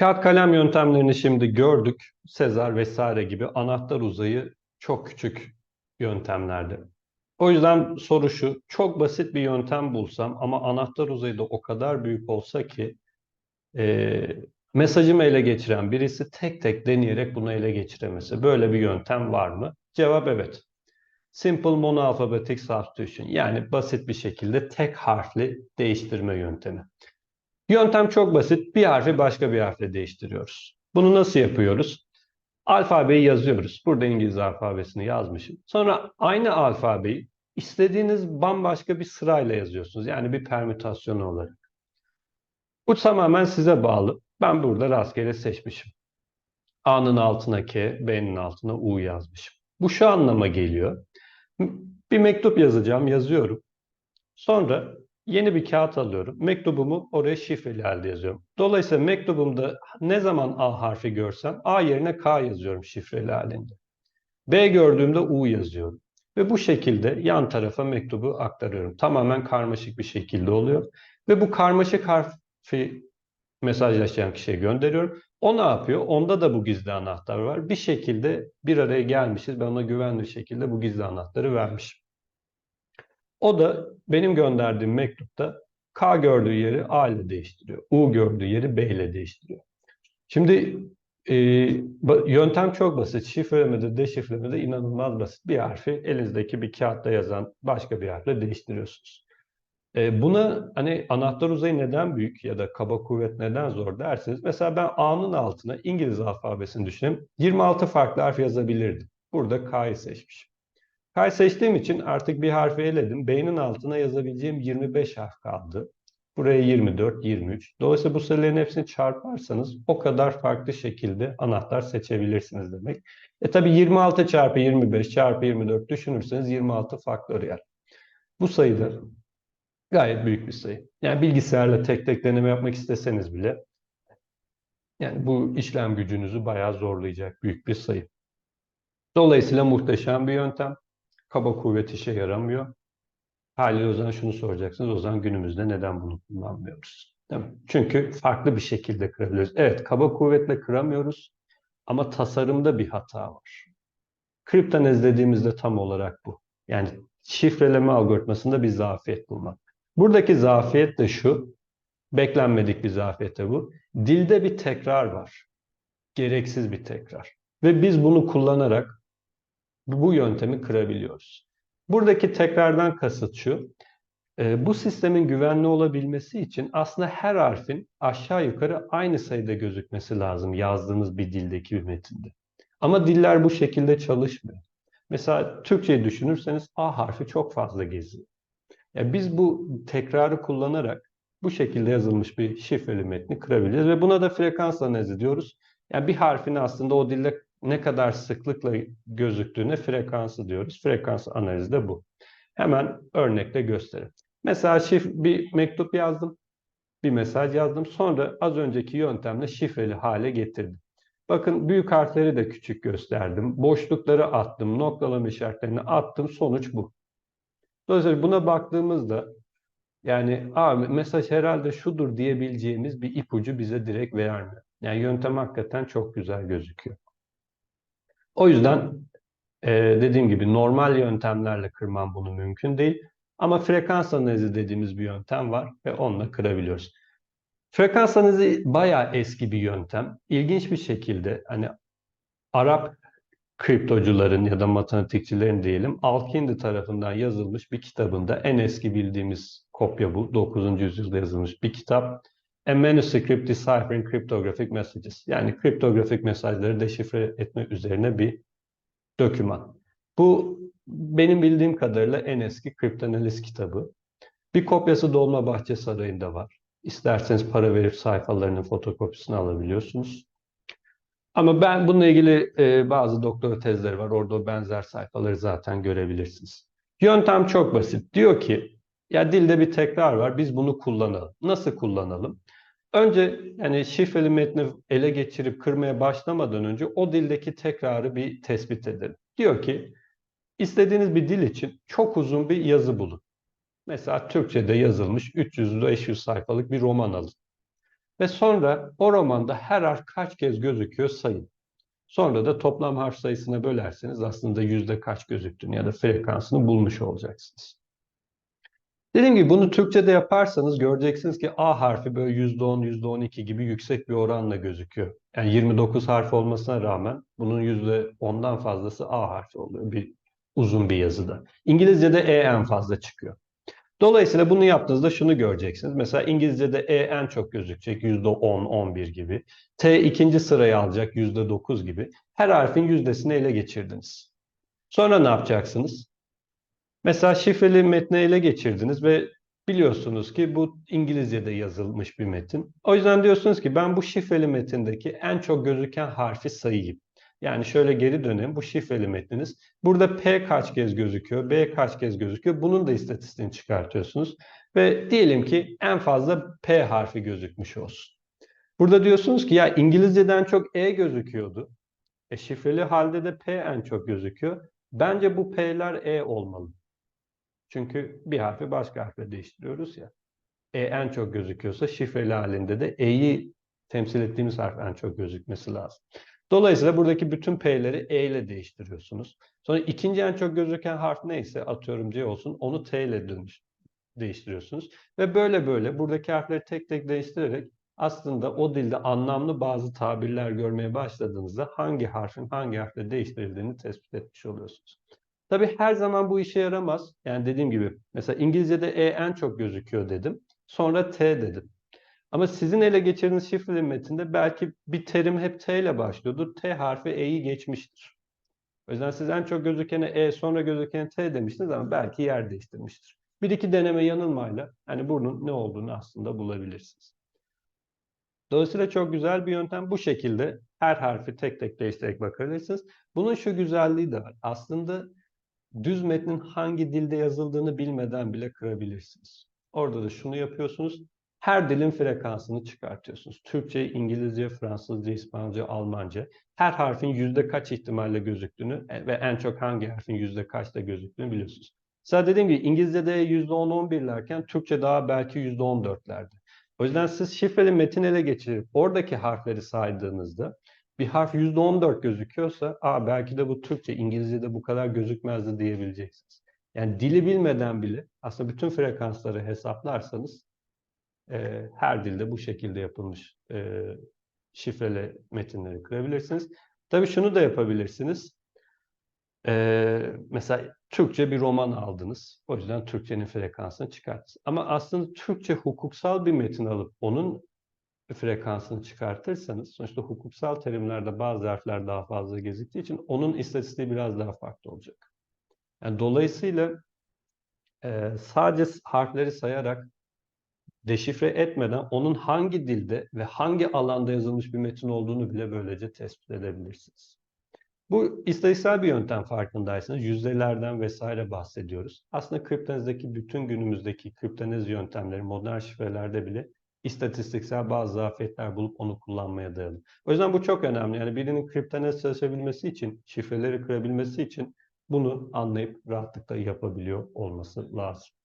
Kağıt kalem yöntemlerini şimdi gördük. Sezar vesaire gibi anahtar uzayı çok küçük yöntemlerdi. O yüzden soru şu, çok basit bir yöntem bulsam ama anahtar uzayı da o kadar büyük olsa ki e, mesajımı ele geçiren birisi tek tek deneyerek bunu ele geçiremesi. Böyle bir yöntem var mı? Cevap evet. Simple Monoalphabetic Substitution yani basit bir şekilde tek harfli değiştirme yöntemi. Yöntem çok basit. Bir harfi başka bir harfle değiştiriyoruz. Bunu nasıl yapıyoruz? Alfabeyi yazıyoruz. Burada İngiliz alfabesini yazmışım. Sonra aynı alfabeyi istediğiniz bambaşka bir sırayla yazıyorsunuz. Yani bir permütasyon olarak. Bu tamamen size bağlı. Ben burada rastgele seçmişim. A'nın altına K, B'nin altına U yazmışım. Bu şu anlama geliyor. Bir mektup yazacağım, yazıyorum. Sonra yeni bir kağıt alıyorum. Mektubumu oraya şifreli halde yazıyorum. Dolayısıyla mektubumda ne zaman A harfi görsem A yerine K yazıyorum şifreli halinde. B gördüğümde U yazıyorum. Ve bu şekilde yan tarafa mektubu aktarıyorum. Tamamen karmaşık bir şekilde oluyor. Ve bu karmaşık harfi mesajlaşan kişiye gönderiyorum. O ne yapıyor? Onda da bu gizli anahtar var. Bir şekilde bir araya gelmişiz. Ben ona güvenli bir şekilde bu gizli anahtarı vermişim. O da benim gönderdiğim mektupta K gördüğü yeri A ile değiştiriyor. U gördüğü yeri B ile değiştiriyor. Şimdi e, yöntem çok basit. Şifrelemede, deşifrelemede inanılmaz basit. Bir harfi elinizdeki bir kağıtta yazan başka bir harfle değiştiriyorsunuz. E, buna hani anahtar uzayı neden büyük ya da kaba kuvvet neden zor dersiniz. Mesela ben A'nın altına İngiliz alfabesini düşünelim. 26 farklı harf yazabilirdim. Burada K'yı seçmişim. K'yı seçtiğim için artık bir harfi eledim. B'nin altına yazabileceğim 25 harf kaldı. Buraya 24, 23. Dolayısıyla bu sayıların hepsini çarparsanız o kadar farklı şekilde anahtar seçebilirsiniz demek. E tabi 26 çarpı 25 çarpı 24 düşünürseniz 26 faktöriyel. yer. Bu sayıda gayet büyük bir sayı. Yani bilgisayarla tek tek deneme yapmak isteseniz bile yani bu işlem gücünüzü bayağı zorlayacak büyük bir sayı. Dolayısıyla muhteşem bir yöntem. Kaba kuvvet işe yaramıyor. Haliyle o zaman şunu soracaksınız. O zaman günümüzde neden bunu kullanmıyoruz? Değil mi? Çünkü farklı bir şekilde kırabiliyoruz. Evet kaba kuvvetle kıramıyoruz ama tasarımda bir hata var. Kriptanez dediğimizde tam olarak bu. Yani şifreleme algoritmasında bir zafiyet bulmak. Buradaki zafiyet de şu, beklenmedik bir zafiyet de bu. Dilde bir tekrar var. Gereksiz bir tekrar. Ve biz bunu kullanarak bu yöntemi kırabiliyoruz. Buradaki tekrardan kasıt şu, e, bu sistemin güvenli olabilmesi için aslında her harfin aşağı yukarı aynı sayıda gözükmesi lazım yazdığınız bir dildeki bir metinde. Ama diller bu şekilde çalışmıyor. Mesela Türkçeyi düşünürseniz A harfi çok fazla geziyor. Yani biz bu tekrarı kullanarak bu şekilde yazılmış bir şifreli metni kırabiliriz ve buna da frekans analizi diyoruz. Yani bir harfin aslında o dilde ne kadar sıklıkla gözüktüğüne frekansı diyoruz. Frekans analizi de bu. Hemen örnekle gösterelim. Mesela şif bir mektup yazdım, bir mesaj yazdım. Sonra az önceki yöntemle şifreli hale getirdim. Bakın büyük harfleri de küçük gösterdim. Boşlukları attım, noktalama işaretlerini attım. Sonuç bu. Dolayısıyla buna baktığımızda yani abi mesaj herhalde şudur diyebileceğimiz bir ipucu bize direkt vermiyor. Yani yöntem hakikaten çok güzel gözüküyor. O yüzden e, dediğim gibi normal yöntemlerle kırmam bunu mümkün değil. Ama frekans analizi dediğimiz bir yöntem var ve onunla kırabiliyoruz. Frekans analizi bayağı eski bir yöntem. İlginç bir şekilde hani Arap kriptocuların ya da matematikçilerin diyelim Alkindi tarafından yazılmış bir kitabında en eski bildiğimiz kopya bu. 9. yüzyılda yazılmış bir kitap. A Manuscript Deciphering Cryptographic Messages. Yani kriptografik mesajları deşifre etme üzerine bir doküman. Bu benim bildiğim kadarıyla en eski kriptanaliz kitabı. Bir kopyası Dolmabahçe Sarayı'nda var. İsterseniz para verip sayfalarının fotokopisini alabiliyorsunuz. Ama ben bununla ilgili e, bazı doktora tezleri var. Orada o benzer sayfaları zaten görebilirsiniz. Yöntem çok basit. Diyor ki ya dilde bir tekrar var. Biz bunu kullanalım. Nasıl kullanalım? Önce yani şifreli metni ele geçirip kırmaya başlamadan önce o dildeki tekrarı bir tespit edelim. Diyor ki istediğiniz bir dil için çok uzun bir yazı bulun. Mesela Türkçe'de yazılmış 300-500 sayfalık bir roman alın. Ve sonra o romanda her harf kaç kez gözüküyor sayın. Sonra da toplam harf sayısına bölerseniz aslında yüzde kaç gözüktüğünü ya da frekansını bulmuş olacaksınız. Dediğim gibi bunu Türkçe'de yaparsanız göreceksiniz ki A harfi böyle %10, %12 gibi yüksek bir oranla gözüküyor. Yani 29 harf olmasına rağmen bunun %10'dan fazlası A harfi oluyor bir uzun bir yazıda. İngilizce'de E en fazla çıkıyor. Dolayısıyla bunu yaptığınızda şunu göreceksiniz. Mesela İngilizce'de E en çok gözükecek %10, 11 gibi. T ikinci sırayı alacak %9 gibi. Her harfin yüzdesini ele geçirdiniz. Sonra ne yapacaksınız? Mesela şifreli metni ele geçirdiniz ve biliyorsunuz ki bu İngilizce'de yazılmış bir metin. O yüzden diyorsunuz ki ben bu şifreli metindeki en çok gözüken harfi sayayım. Yani şöyle geri dönelim. Bu şifreli metniniz. Burada P kaç kez gözüküyor, B kaç kez gözüküyor. Bunun da istatistiğini çıkartıyorsunuz. Ve diyelim ki en fazla P harfi gözükmüş olsun. Burada diyorsunuz ki ya İngilizceden çok E gözüküyordu. E şifreli halde de P en çok gözüküyor. Bence bu P'ler E olmalı. Çünkü bir harfi başka harfle değiştiriyoruz ya. E en çok gözüküyorsa şifreli halinde de E'yi temsil ettiğimiz harf en çok gözükmesi lazım. Dolayısıyla buradaki bütün P'leri E ile değiştiriyorsunuz. Sonra ikinci en çok gözüken harf neyse atıyorum C olsun onu T ile dönüş, değiştiriyorsunuz. Ve böyle böyle buradaki harfleri tek tek değiştirerek aslında o dilde anlamlı bazı tabirler görmeye başladığınızda hangi harfin hangi harfle değiştirildiğini tespit etmiş oluyorsunuz. Tabii her zaman bu işe yaramaz. Yani dediğim gibi mesela İngilizce'de E en çok gözüküyor dedim. Sonra T dedim. Ama sizin ele geçirdiğiniz şifreli metinde belki bir terim hep T ile başlıyordur. T harfi E'yi geçmiştir. O yüzden siz en çok gözükene E sonra gözükene T demiştiniz ama belki yer değiştirmiştir. Bir iki deneme yanılmayla hani bunun ne olduğunu aslında bulabilirsiniz. Dolayısıyla çok güzel bir yöntem. Bu şekilde her harfi tek tek değiştirerek bakabilirsiniz. Bunun şu güzelliği de var. Aslında düz metnin hangi dilde yazıldığını bilmeden bile kırabilirsiniz. Orada da şunu yapıyorsunuz. Her dilin frekansını çıkartıyorsunuz. Türkçe, İngilizce, Fransızca, İspanyolca, Almanca. Her harfin yüzde kaç ihtimalle gözüktüğünü e, ve en çok hangi harfin yüzde kaçta gözüktüğünü biliyorsunuz. Mesela dediğim gibi İngilizce'de yüzde 10-11'lerken Türkçe daha belki yüzde 14'lerde. O yüzden siz şifreli metin ele geçirip oradaki harfleri saydığınızda bir harf %14 gözüküyorsa Aa, belki de bu Türkçe, İngilizce'de bu kadar gözükmezdi diyebileceksiniz. Yani dili bilmeden bile aslında bütün frekansları hesaplarsanız e, her dilde bu şekilde yapılmış e, şifreli metinleri kırabilirsiniz. Tabii şunu da yapabilirsiniz. E, mesela Türkçe bir roman aldınız. O yüzden Türkçenin frekansını çıkarttınız. Ama aslında Türkçe hukuksal bir metin alıp onun frekansını çıkartırsanız sonuçta hukuksal terimlerde bazı harfler daha fazla gözüktüğü için onun istatistiği biraz daha farklı olacak. Yani dolayısıyla e, sadece harfleri sayarak deşifre etmeden onun hangi dilde ve hangi alanda yazılmış bir metin olduğunu bile böylece tespit edebilirsiniz. Bu istatistiksel bir yöntem farkındaysanız yüzdelerden vesaire bahsediyoruz. Aslında kriptonizdeki bütün günümüzdeki kriptoniz yöntemleri modern şifrelerde bile istatistiksel bazı zafiyetler bulup onu kullanmaya dayalı. O yüzden bu çok önemli. Yani birinin kriptoniz çalışabilmesi için, şifreleri kırabilmesi için bunu anlayıp rahatlıkla yapabiliyor olması lazım.